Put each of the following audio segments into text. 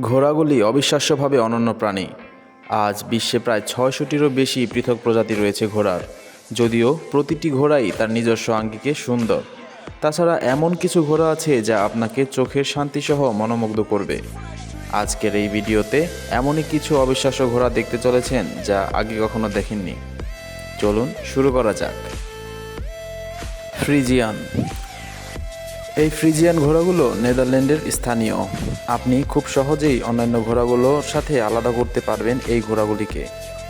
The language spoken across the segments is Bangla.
ঘোড়াগুলি অবিশ্বাস্যভাবে অনন্য প্রাণী। আজ বিশ্বে প্রায় ছয়শটিরও বেশি পৃথক প্রজাতি রয়েছে ঘোড়ার, যদিও প্রতিটি ঘোড়াই তার নিজস্ব আঙ্গিকে সুন্দর। তাছাড়া এমন কিছু ঘোড়া আছে যা আপনাকে চোখের শান্তিসহ মনোমুগ্ধ করবে। আজকের এই ভিডিওতে এমনই কিছু অবিশ্বাস্য ঘোড়া দেখতে চলেছেন যা আগে কখনো দেখেননি। চলুন শুরু করা যাক। ফ্রিজিয়ান এই ফ্রিজিয়ান ঘোড়াগুলো নেদারল্যান্ডের স্থানীয়। আপনি খুব সহজেই অন্যান্য ঘোড়াগুলোর সাথে আলাদা করতে পারবেন এই ঘোড়াগুলিকে।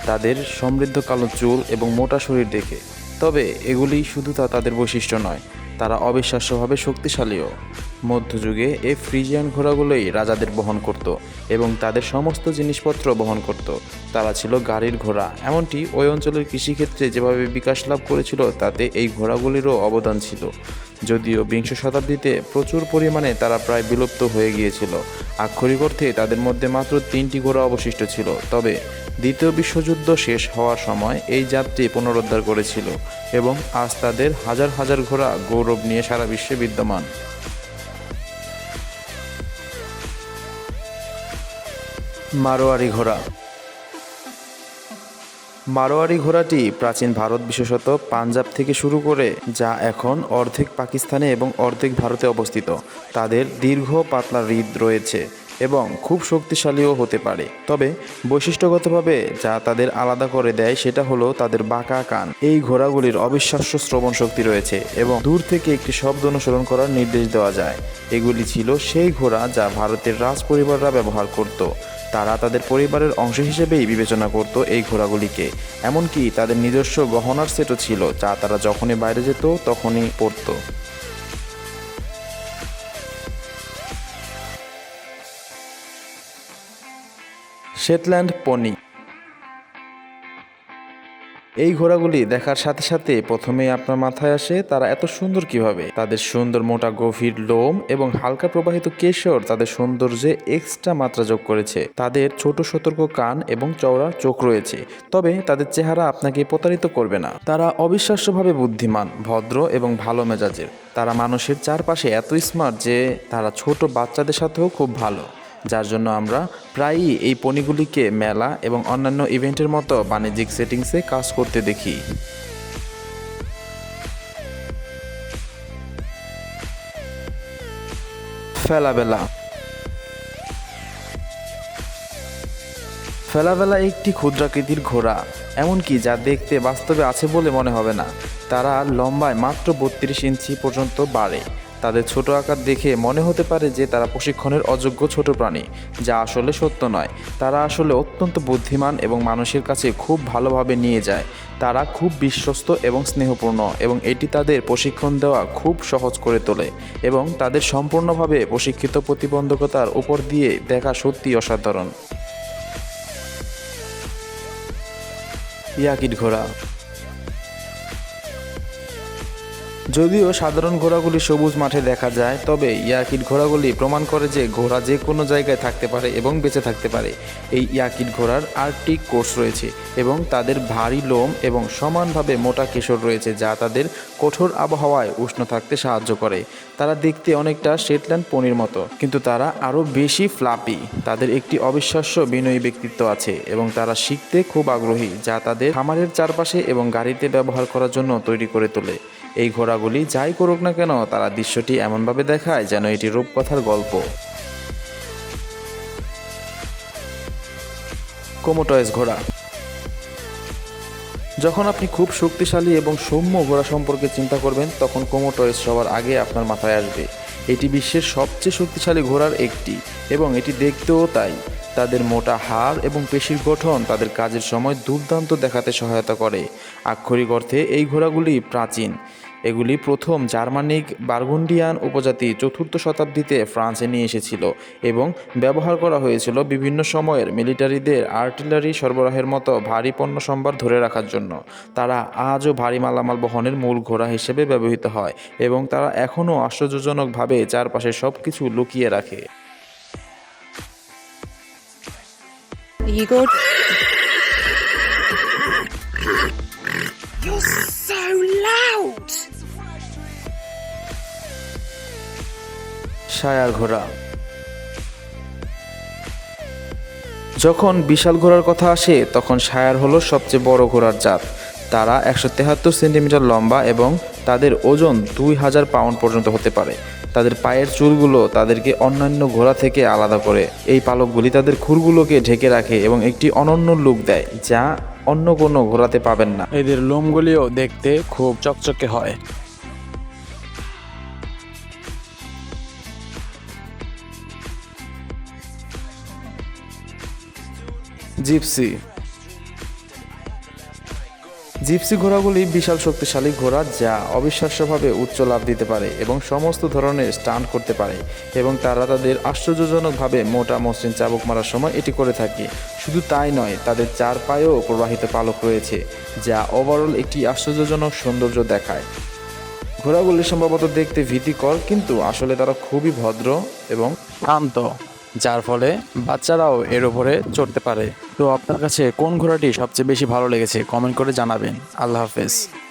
তাদের সমৃদ্ধ কালো চুল এবং মোটা শরীর দেখে। তবে এগুলি শুধু তা তাদের বৈশিষ্ট্য নয়, তারা অবিশ্বাস্যভাবে শক্তিশালীও। মধ্যযুগে এই ফ্রিজিয়ান ঘোড়াগুলোই রাজাদের বহন করত এবং তাদের সমস্ত জিনিসপত্র বহন করত। তারা ছিল গাড়ির ঘোড়া, এমনটি ওই অঞ্চলের কৃষিক্ষেত্রে যেভাবে বিকাশ লাভ করেছিল, তাতে এই ঘোড়াগুলিরও অবদান ছিল। যদিও বিংশ শতাব্দীতে প্রচুর পরিমাণে তারা প্রায় বিলুপ্ত হয়ে গিয়েছিল। আক্ষরিক অর্থে তাদের মধ্যে মাত্র তিনটি ঘোড়া অবশিষ্ট ছিল। তবে দ্বিতীয় বিশ্বযুদ্ধ শেষ হওয়ার সময় এই জাতটি পুনরুদ্ধার করেছিল এবং আজ তাদের হাজার হাজার ঘোড়া গৌরব নিয়ে সারা বিশ্বে বিদ্যমান। মারোয়ারি ঘোড়া মারোয়ারি ঘোড়াটি প্রাচীন ভারত বিশেষত পাঞ্জাব থেকে শুরু করে যা এখন অর্ধেক পাকিস্তানে এবং অর্ধেক ভারতে অবস্থিত। তাদের দীর্ঘ পাতলা হৃদ রয়েছে। এবং খুব শক্তিশালীও হতে পারে। তবে বৈশিষ্ট্যগতভাবে যা তাদের আলাদা করে দেয় সেটা হলো তাদের বাঁকা কান। এই ঘোড়াগুলির অবিশ্বাস্য শ্রবণ শক্তি রয়েছে এবং দূর থেকে একটি শব্দ অনুসরণ করার নির্দেশ দেওয়া যায়। এগুলি ছিল সেই ঘোড়া যা ভারতের রাজ পরিবাররা ব্যবহার করত। তারা তাদের পরিবারের অংশ হিসেবেই বিবেচনা করত এই ঘোড়াগুলিকে। এমনকি তাদের নিজস্ব গহনার সেটও ছিল যা তারা যখনই বাইরে যেত তখনই পরত। শেটল্যান্ড পনি এই ঘোড়াগুলি দেখার সাথে সাথে প্রথমেই আপনার মাথায় আসে তারা এত সুন্দর কীভাবে? তাদের সুন্দর মোটা গভীর লোম এবং হালকা প্রবাহিত কেশর তাদের সৌন্দর্যে এক্সট্রা মাত্রা যোগ করেছে। তাদের ছোট সতর্ক কান এবং চওড়া চোখ রয়েছে, তবে তাদের চেহারা আপনাকে প্রতারিত করবে না। তারা অবিশ্বাস্যভাবে বুদ্ধিমান, ভদ্র এবং ভালো মেজাজের। তারা মানুষের চারপাশে এত স্মার্ট যে তারা ছোট বাচ্চাদের সাথেও খুব ভালো। যার জন্য আমরা প্রায়ই এই পণিগুলিকে মেলা এবং অন্যান্য ইভেন্টের মতো বাণিজ্যিক সেটিংসে কাজ করতে দেখি। ফেলাবেলা। ফেলাবেলা একটি ক্ষুদ্রাকৃতির ঘোড়া, এমনকি যা দেখতে বাস্তবে আছে বলে মনে হবে না। তারা লম্বায় মাত্র বত্রিশ ইঞ্চি পর্যন্ত বাড়ে। তাদের ছোট আকার দেখে মনে হতে পারে যে তারা প্রশিক্ষণের অযোগ্য ছোট প্রাণী, যা আসলে সত্য নয়। তারা আসলে অত্যন্ত বুদ্ধিমান এবং মানুষের কাছে খুব ভালোভাবে নিয়ে যায়। তারা খুব বিশ্বস্ত এবং স্নেহপূর্ণ এবং এটি তাদের প্রশিক্ষণ দেওয়া খুব সহজ করে তোলে এবং তাদের সম্পূর্ণভাবে প্রশিক্ষিত প্রতিবন্ধকতার উপর দিয়ে দেখা সত্যি অসাধারণ। ইয়াকিট ঘোড়া যদিও সাধারণ ঘোড়াগুলি সবুজ মাঠে দেখা যায়, তবে ইয়াকিট ঘোড়াগুলি প্রমাণ করে যে ঘোড়া যে কোনো জায়গায় থাকতে পারে এবং বেঁচে থাকতে পারে। এই ইয়াকিট ঘোড়ার আর্টিক কোর্স রয়েছে এবং তাদের ভারী লোম এবং সমানভাবে মোটা কেশর রয়েছে যা তাদের কঠোর আবহাওয়ায় উষ্ণ থাকতে সাহায্য করে। তারা দেখতে অনেকটা শেটল্যান্ড পনির মতো, কিন্তু তারা আরও বেশি ফ্লাপি। তাদের একটি অবিশ্বাস্য বিনয়ী ব্যক্তিত্ব আছে এবং তারা শিখতে খুব আগ্রহী, যা তাদের খামারের চারপাশে এবং গাড়িতে ব্যবহার করার জন্য তৈরি করে তোলে। এই ঘোড়াগুলি যাই করুক না কেন, তারা দৃশ্যটি এমনভাবে দেখায় যেন এটি রূপকথার গল্প। কোমোটয়েস ঘোড়া। যখন আপনি খুব শক্তিশালী এবং সৌম্য ঘোড়া সম্পর্কে চিন্তা করবেন, তখন কোমোটয়েস সবার আগে আপনার মাথায় আসবে। এটি বিশ্বের সবচেয়ে শক্তিশালী ঘোড়ার একটি এবং এটি দেখতেও তাই। তাদের মোটা হাড় এবং পেশির গঠন তাদের কাজের সময় দুর্দান্ত দেখাতে সহায়তা করে। আক্ষরিক অর্থে, এই ঘোড়াগুলি প্রাচীন। এগুলি প্রথম জার্মানিক বার্গুন্ডিয়ান উপজাতি চতুর্থ শতাব্দীতে ফ্রান্সে নিয়ে এসেছিল এবং ব্যবহার করা হয়েছিল বিভিন্ন সময়ের মিলিটারিদের আর্টিলারি সরবরাহের মতো ভারী পণ্য সম্ভার ধরে রাখার জন্য। তারা আজও ভারী মালামাল বহনের মূল ঘোড়া হিসেবে ব্যবহৃত হয় এবং তারা এখনও আশ্চর্যজনকভাবে চারপাশে সব কিছু লুকিয়ে রাখে। সায়ার ঘোড়া যখন বিশাল ঘোড়ার কথা আসে, তখন শায়ার হলো সবচেয়ে বড় ঘোড়ার জাত। তারা একশো তেহাত্তর সেন্টিমিটার লম্বা এবং তাদের ওজন দুই হাজার পাউন্ড পর্যন্ত হতে পারে। তাদের পায়ের চুলগুলো তাদেরকে অন্যান্য ঘোড়া থেকে আলাদা করে। এই পালকগুলি তাদের খুরগুলোকে ঢেকে রাখে এবং একটি অনন্য লুক দেয়, যা অন্য কোনো ঘোড়াতে পাবেন না। এদের লোমগুলিও দেখতে খুব চকচকে হয়। জিপসি। জিপসি ঘোড়াগুলি বিশাল শক্তিশালী ঘোড়া যা অবিশ্বাস্যভাবে উচ্চ লাভ দিতে পারে এবং সমস্ত ধরনের স্টান্ট করতে পারে এবং তারা তাদের আশ্চর্যজনকভাবে মোটা মসৃণ চাবুক মারার সময় এটি করে থাকে। শুধু তাই নয়, তাদের চার পায়েও প্রবাহিত পালক রয়েছে, যা ওভারঅল একটি আশ্চর্যজনক সৌন্দর্য দেখায়। ঘোড়াগুলি সম্ভবত দেখতে ভীতিকর, কিন্তু আসলে তারা খুবই ভদ্র এবং শান্ত। যার ফলে বাচ্চারাও এর উপরে চড়তে পারে। তো আপনার কাছে কোন ঘোড়াটি সবচেয়ে বেশি ভালো লেগেছে? কমেন্ট করে জানাবেন। আল্লাহ হাফেজ।